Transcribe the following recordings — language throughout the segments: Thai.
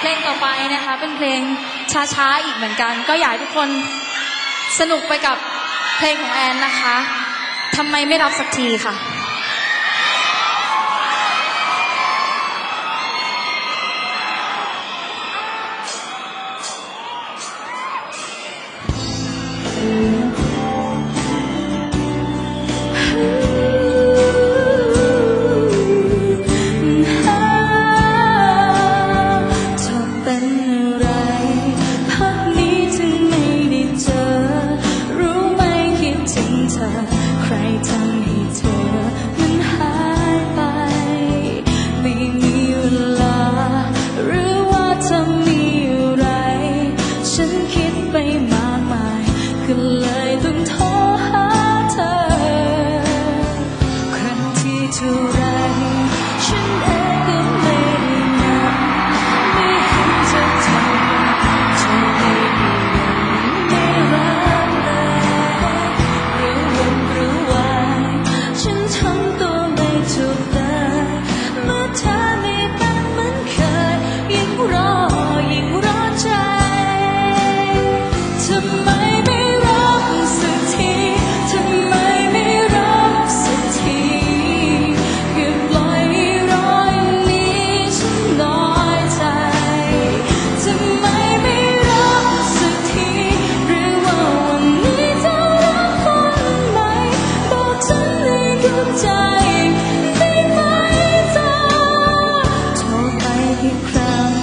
เพลงต่อไปนะคะ เป็นเพลงช้าๆอีกเหมือนกัน ก็อยากให้ทุกคนสนุกไปกับเพลงของแอนนะคะทำไมไม่รับสักทีค่ะ passar. You cry.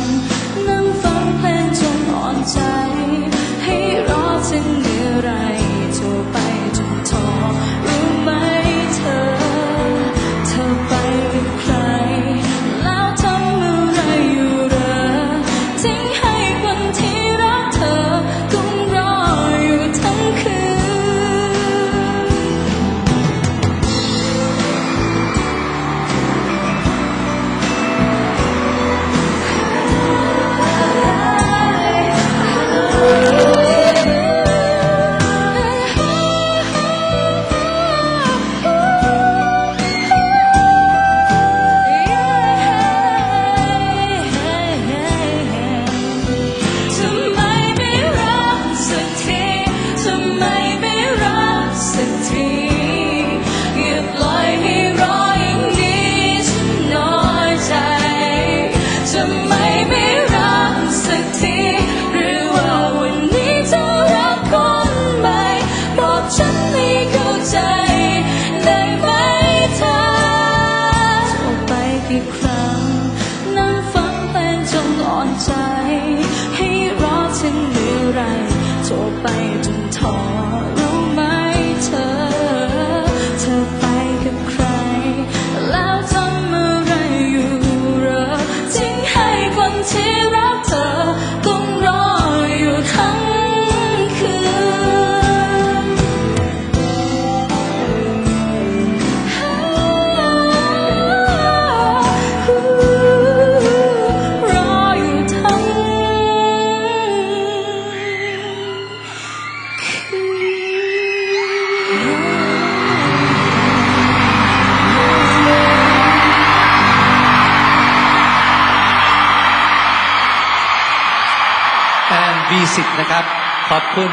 B10 นะครับ ขอบคุณ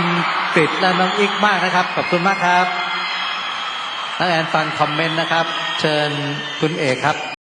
ติดและน้องอิกมากนะครับ ขอบคุณมากครับนักแอนฟังคอมเมนต์นะครับ เชิญคุณเอกครับ